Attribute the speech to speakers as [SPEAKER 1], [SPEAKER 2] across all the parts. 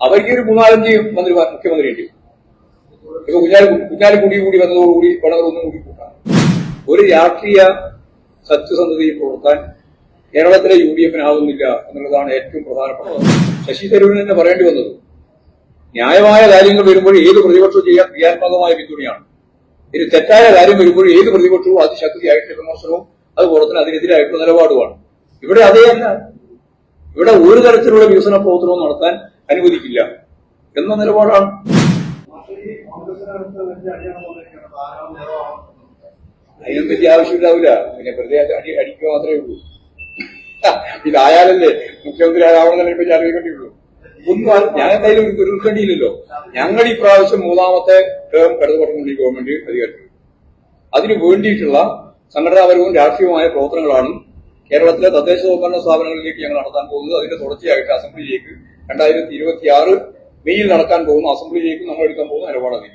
[SPEAKER 1] അവർക്ക് ഒരു മൂന്നാലഞ്ച് മന്ത്രി മുഖ്യമന്ത്രി ഉണ്ട് ഇപ്പൊ കുഞ്ഞാലി കുഞ്ഞാലിക്കുടി കൂടി വന്നതോടുകൂടി വളരെ ഒന്നും കൂടി കൂട്ടാം. ഒരു രാഷ്ട്രീയ സത്യസന്ധതയിൽ പുലർത്താൻ കേരളത്തിലെ യു ഡി എഫിനാവുന്നില്ല എന്നുള്ളതാണ് ഏറ്റവും പ്രധാനപ്പെട്ടത് ശശി തരൂരിന് തന്നെ പറയേണ്ടി വന്നത് ന്യായമായ കാര്യങ്ങൾ വരുമ്പോൾ ഏത് പ്രതിപക്ഷവും ചെയ്യാൻ ക്രിയാത്മകമായ പിന്തുണയാണ്. ഇനി തെറ്റായ കാര്യം വരുമ്പോൾ ഏത് പ്രതിപക്ഷവും അതിശക്തിയായിട്ടുള്ള വിമർശനവും അതുപോലെ തന്നെ അതിനെതിരായിട്ടുള്ള നിലപാടുമാണ്. ഇവിടെ അതേയല്ല ഇവിടെ ഒരു തരത്തിലുള്ള വികസന പ്രവർത്തനവും നടത്താൻ അനുവദിക്കില്ല എന്ന നിലപാടാണ്. അതിനും വലിയ ആവശ്യമില്ലാവില്ല പിന്നെ വെറുതെ അടി അടിക്കുക മാത്രമേ ഉള്ളൂ. ഇതായാലല്ലേ മുഖ്യമന്ത്രി ആരാവണമെന്നല്ലേ പറ്റി അറിയിക്കേണ്ടിയുള്ളൂ. ഒന്നും ഞാൻ എന്തായാലും ഒരു ഉത്കണ്ഠയില്ലല്ലോ. ഞങ്ങൾ ഈ പ്രാവശ്യം മൂന്നാമത്തെ ടേം ഇടതുപക്ഷമുള്ള ഗവൺമെന്റ് അധികാരത്തിൽ. അതിനു വേണ്ടിയിട്ടുള്ള സംഘടനാപരവും രാഷ്ട്രീയവുമായ പ്രവർത്തനങ്ങളാണ് കേരളത്തിലെ തദ്ദേശ സ്വയംഭരണ സ്ഥാപനങ്ങളിലേക്ക് ഞങ്ങൾ നടത്താൻ പോകുന്നത് അതിന്റെ തുടർച്ചയായിട്ട് അസംബ്ലിയിലേക്ക് രണ്ടായിരത്തി ഇരുപത്തി ആറ് മെയ്യിൽ നടക്കാൻ പോകുന്ന അസംബ്ലിയിലേക്ക് നമ്മൾ എടുക്കാൻ പോകുന്ന നിലപാടാണ്.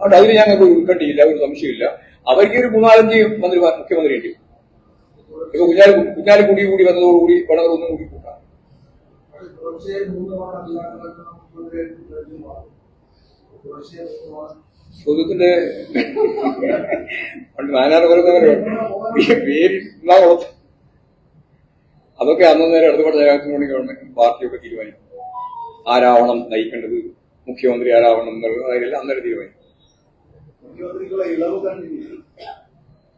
[SPEAKER 1] അതുകൊണ്ട് അതിന് ഞങ്ങൾക്ക് ഒരു ഉത്കണ്ഠയില്ല ഒരു സംശയമില്ല അവർക്ക് ഒരു മൂന്നാലഞ്ച് മന്ത്രി മുഖ്യമന്ത്രി ഉണ്ട്. ഇപ്പൊ കുഞ്ഞാലി കുഞ്ഞാലിക്കുടി കൂടി കൂടി വന്നതോടുകൂടി വളരെ ഒന്നും കൂടി കൂട്ടാം. ചോദ്യത്തിന്റെ പണ്ട് നാനാറ് പറയുന്നവരെ പേര് എറണാകുളത്ത് അതൊക്കെ അന്ന് നേരം ഇടതുപക്ഷ ജനാധിപത്യ മുന്നണി ഗവൺമെന്റ് പാർട്ടിയൊക്കെ തീരുമാനിക്കും. ആരാവണം നയിക്കേണ്ടത്? മുഖ്യമന്ത്രി ആരാവണം എന്നുള്ള കാര്യമെല്ലാം അന്നേരം തീരുമാനിക്കും.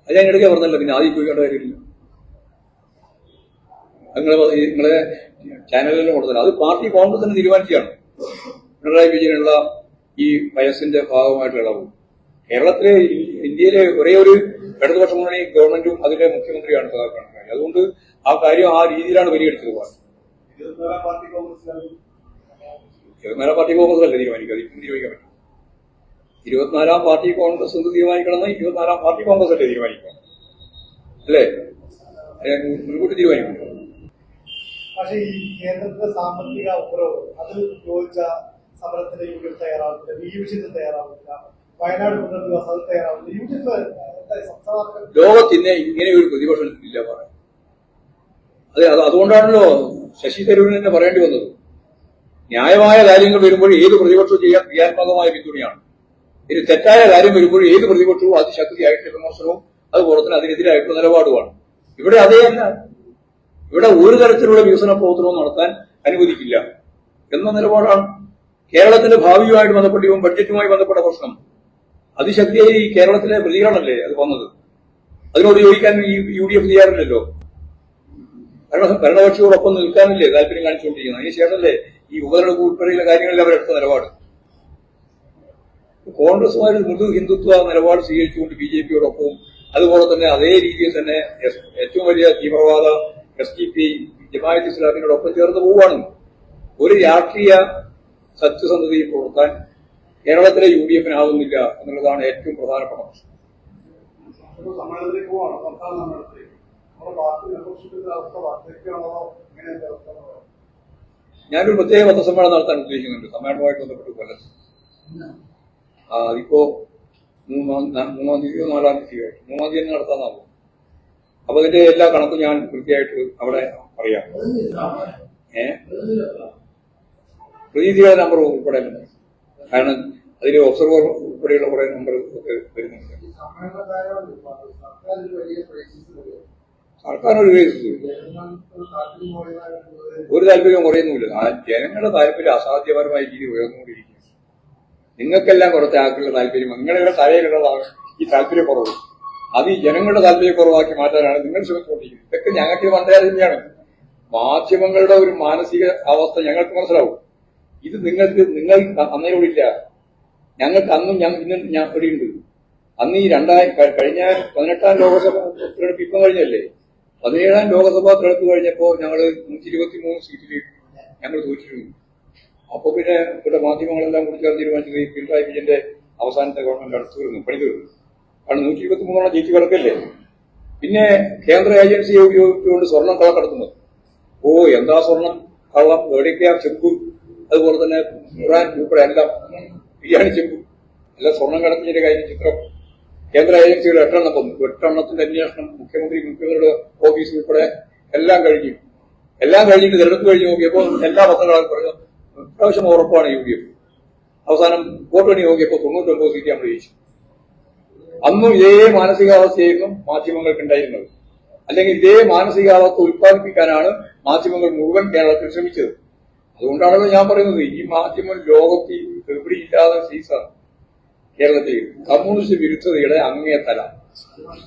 [SPEAKER 1] അത് ഞാൻ ഇടയ്ക്ക് പറഞ്ഞല്ലോ പിന്നെ ആദ്യം ചോദിക്കേണ്ട കാര്യമില്ല. നിങ്ങളെ നിങ്ങളെ ചാനലിലും കൊടുത്തത് അത് പാർട്ടി കോൺഗ്രസ് തന്നെ തീരുമാനിച്ചതാണ് പിണറായി വിജയനുള്ള ഈ വയസ്സിന്റെ ഭാഗമായിട്ടുള്ള ഇളവ്. കേരളത്തിലെ ഇന്ത്യയിലെ ഒരേ ഒരു ഇടതുപക്ഷ മുന്നണി ഗവൺമെന്റും അതിന്റെ മുഖ്യമന്ത്രിയാണ് സഖാവ് പിണറായി അതുകൊണ്ട് ആ കാര്യം ആ രീതിയിലാണ് പരിഗണിച്ചത് പാർട്ടി. ഇരുപത്തിനാലാം പാർട്ടി കോൺഗ്രസ് അല്ല തീരുമാനിക്കുക. അതിപ്പം തീരുമാനിക്കാൻ പറ്റും. ഇരുപത്തിനാലാം പാർട്ടി കോൺഗ്രസ് എന്ത് തീരുമാനിക്കണമെന്ന് ഇരുപത്തിനാലാം പാർട്ടി കോൺഗ്രസ് അല്ലേ? തീരുമാനിക്കുക അല്ലേ മുൻകൂട്ടി തീരുമാനിക്കും
[SPEAKER 2] പക്ഷേ ഈ കേന്ദ്രത്തിലെ സാമ്പത്തിക ഉത്തരവ് അത് ചോദിച്ച സമരത്തിന് യു ഡി എഫ് തയ്യാറാവുന്നില്ല ബി വിഷയത്തിൽ തയ്യാറാവുന്നില്ല വയനാട് പുനരധിവാസം അത് തയ്യാറാവുന്നില്ല യു ഡി എഫ് എന്താ
[SPEAKER 1] ലോകത്തിന് ഇങ്ങനെ ഒരു പ്രതിപക്ഷം ഇല്ല പറയാൻ അതെ അത് അതുകൊണ്ടാണല്ലോ ശശി തരൂരിന് തന്നെ പറയേണ്ടി വന്നത്. ന്യായമായ കാര്യങ്ങൾ വരുമ്പോൾ ഏത് പ്രതിപക്ഷവും ചെയ്യാൻ ക്രിയാത്മകമായ പിന്തുണയാണ്. ഇനി തെറ്റായ കാര്യം വരുമ്പോൾ ഏത് പ്രതിപക്ഷവും അതിശക്തിയായിട്ടുള്ള വിമർശനവും അതുപോലെ തന്നെ അതിനെതിരായിട്ടുള്ള നിലപാടുമാണ്. ഇവിടെ അതേയല്ല ഇവിടെ ഒരു തരത്തിലുള്ള വികസന പ്രവർത്തനവും നടത്താൻ അനുവദിക്കില്ല എന്ന നിലപാടാണ്. കേരളത്തിന്റെ ഭാവിയുമായിട്ട് ബന്ധപ്പെട്ട് ബഡ്ജറ്റുമായി ബന്ധപ്പെട്ട പ്രശ്നം. അതിശക്തിയായി കേരളത്തിലെ പ്രതികരണമല്ലേ അത് വന്നത്? അതിനോട് ചോദിക്കാൻ ഈ യു ഡി എഫ് ചെയ്യാറില്ലല്ലോ ഭരണ ഭരണകക്ഷിയോടൊപ്പം നിൽക്കാനല്ലേ? താല്പര്യം കാണിച്ചുകൊണ്ടിരിക്കുന്നത് അതിനുശേഷമല്ലേ ഈ ഉപതെരഞ്ഞെടുപ്പ് ഉൾപ്പെടെയുള്ള കാര്യങ്ങളിൽ അവരെടുത്ത നിലപാട്? കോൺഗ്രസുമായി ഒരു മൃദു ഹിന്ദുത്വ നിലപാട് സ്വീകരിച്ചുകൊണ്ട് ബി ജെ പിയോടൊപ്പവും അതുപോലെ തന്നെ അതേ രീതിയിൽ തന്നെ ഏറ്റവും വലിയ തീവ്രവാദ എസ് ഡി പി ജമാഅത്ത് ഇസ്ലാമിനോടൊപ്പം ചേർന്ന് പോവുകയാണ് ഒരു രാഷ്ട്രീയ സത്യസന്ധതയിൽ പുലർത്താൻ കേരളത്തിലെ യു ഡി എഫിനാവുന്നില്ല എന്നുള്ളതാണ് ഏറ്റവും പ്രധാനപ്പെട്ട പ്രശ്നം. ഞാനൊരു പ്രത്യേക പത്രസമ്മേളനം നടത്താൻ ഉദ്ദേശിക്കുന്നുണ്ട്. സമ്മേളനവുമായിട്ട് ബന്ധപ്പെട്ട് കൊല്ലത്ത് ഇപ്പോ മൂന്നാം മൂന്നാം തീയതിയോ നാലാം തീയതിയോ ആയിട്ട്. മൂന്നാം തീയതി തന്നെ നടത്താനാകും അപ്പൊ അതിന്റെ എല്ലാ കണക്കും ഞാൻ കൃത്യമായിട്ട് അവിടെ പറയാം. ഏ? പ്രതീതിയുടെ നമ്പർ ഉൾപ്പെടെ. കാരണം അതിൽ ഒബ്സർവർ ഉൾപ്പെടെയുള്ള കുറെ നമ്പർ ഒക്കെ വരുന്നുണ്ട്.
[SPEAKER 2] സർക്കാർ ഒരു
[SPEAKER 1] താല്പര്യം കുറയുന്നുമില്ല. ജനങ്ങളുടെ താല്പര്യം അസാധ്യപരമായ രീതി ഉയർന്നുകൊണ്ടിരിക്കുക നിങ്ങൾക്കെല്ലാം കുറച്ച് ആൾക്കുള്ള താല്പര്യം. നിങ്ങളുടെ തലയിലുള്ളതാണ് ഈ താല്പര്യക്കുറവ്. അത് ഈ ജനങ്ങളുടെ താല്പര്യക്കുറവാക്കി മാറ്റാനാണ് നിങ്ങൾ ശ്രമിച്ചുകൊണ്ടിരിക്കുന്നത്. ഇതൊക്കെ ഞങ്ങൾക്ക് മനസ്സിലായത് തന്നെയാണ് മാധ്യമങ്ങളുടെ ഒരു മാനസിക അവസ്ഥ ഞങ്ങൾക്ക് മനസ്സിലാവും. ഇത് നിങ്ങൾക്ക് നിങ്ങൾ അന്നേരോടില്ല. ഞങ്ങൾക്ക് അന്നും ഞാൻ ഇന്നും ഞാൻ ഇവിടെയുണ്ട്. അന്ന് ഈ രണ്ടായിരം കഴിഞ്ഞ പതിനെട്ടാം ലോകസഭ തിരഞ്ഞെടുപ്പ് ഇപ്പം കഴിഞ്ഞല്ലേ? പതിനേഴാം ലോകസഭാ തെരഞ്ഞെടുപ്പ് കഴിഞ്ഞപ്പോ ഞങ്ങൾ നൂറ്റി ഇരുപത്തി മൂന്ന് സീറ്റിൽ ഞങ്ങൾ തോറ്റിരുന്നു. അപ്പൊ പിന്നെ ഇവിടെ മാധ്യമങ്ങളെല്ലാം കൂടി ചേർന്ന് തീരുമാനിച്ചത് പിണറായി വിജയന്റെ അവസാനത്തെ ഗവൺമെന്റ് അടുത്ത് വരുന്നു പണി തീർന്നു കാരണം നൂറ്റി ഇരുപത്തി മൂന്നോളം ജയിച്ചു കിടക്കല്ലേ? പിന്നെ കേന്ദ്ര ഏജൻസിയെ ഉപയോഗിച്ചുകൊണ്ട് സ്വർണം കള്ളക്കടത്തുന്നത് ഓ എന്താ സ്വർണം? കള്ളം എവിടെയൊക്കെയാ ചെമ്പ്. അതുപോലെ തന്നെ ഇറാൻ ഉൾപ്പെടെ എല്ലാം. ബിരിയാണി ചെമ്പ്. എല്ലാം സ്വർണം കടത്തിന്റെ കാര്യം ചിത്രം. കേന്ദ്ര ഏജൻസികൾ എട്ടെണ്ണം തന്നു എട്ടെണ്ണത്തിന്റെ അന്വേഷണം മുഖ്യമന്ത്രി മുഖ്യമന്ത്രിയുടെ ഓഫീസ് ഉൾപ്പെടെ എല്ലാം കഴിഞ്ഞു. എല്ലാം കഴിഞ്ഞിട്ട് തിരഞ്ഞെടുപ്പ് കഴിഞ്ഞ് നോക്കിയപ്പോൾ എല്ലാ പത്രങ്ങളും പറഞ്ഞു പ്രാവശ്യം ഉറപ്പാണ് യു ഡി എഫ്. അവസാനം വോട്ടണി നോക്കിയപ്പോൾ തൊണ്ണൂറ്റൊമ്പത് സീറ്റ് നമ്മൾ ജയിച്ചു. അന്നും ഇതേ മാനസികാവസ്ഥയായിരുന്നു മാധ്യമങ്ങൾക്ക് ഉണ്ടായിരുന്നത്. അല്ലെങ്കിൽ ഇതേ മാനസികാവസ്ഥ ഉത്പാദിപ്പിക്കാനാണ് മാധ്യമങ്ങൾ മുഴുവൻ കേരളത്തിൽ ശ്രമിച്ചത്. അതുകൊണ്ടാണല്ലോ ഞാൻ പറയുന്നത് ഈ മാധ്യമം ലോകത്തിൽ എവിടെയില്ലാതെ സീസാണ്. കേരളത്തിൽ കമ്മ്യൂണിസ്റ്റ് വിരുദ്ധതയുടെ അങ്ങേ തല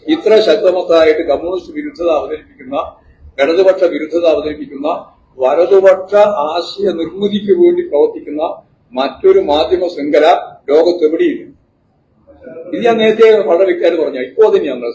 [SPEAKER 1] ഇത്ര ശക്തമത്തായിട്ട് കമ്മ്യൂണിസ്റ്റ് വിരുദ്ധത അവതരിപ്പിക്കുന്ന ഇടതുപക്ഷ വിരുദ്ധത അവതരിപ്പിക്കുന്ന വലതുപക്ഷ ആശയ നിർമ്മിതിക്ക് വേണ്ടി പ്രവർത്തിക്കുന്ന മറ്റൊരു മാധ്യമ ശൃംഖല ലോകത്തെവിടെയില്ല ഇത് ഞാൻ നേരത്തെ വളരെ വ്യക്തമായിട്ട് പറഞ്ഞു ഇപ്പോൾ തന്നെയാണ്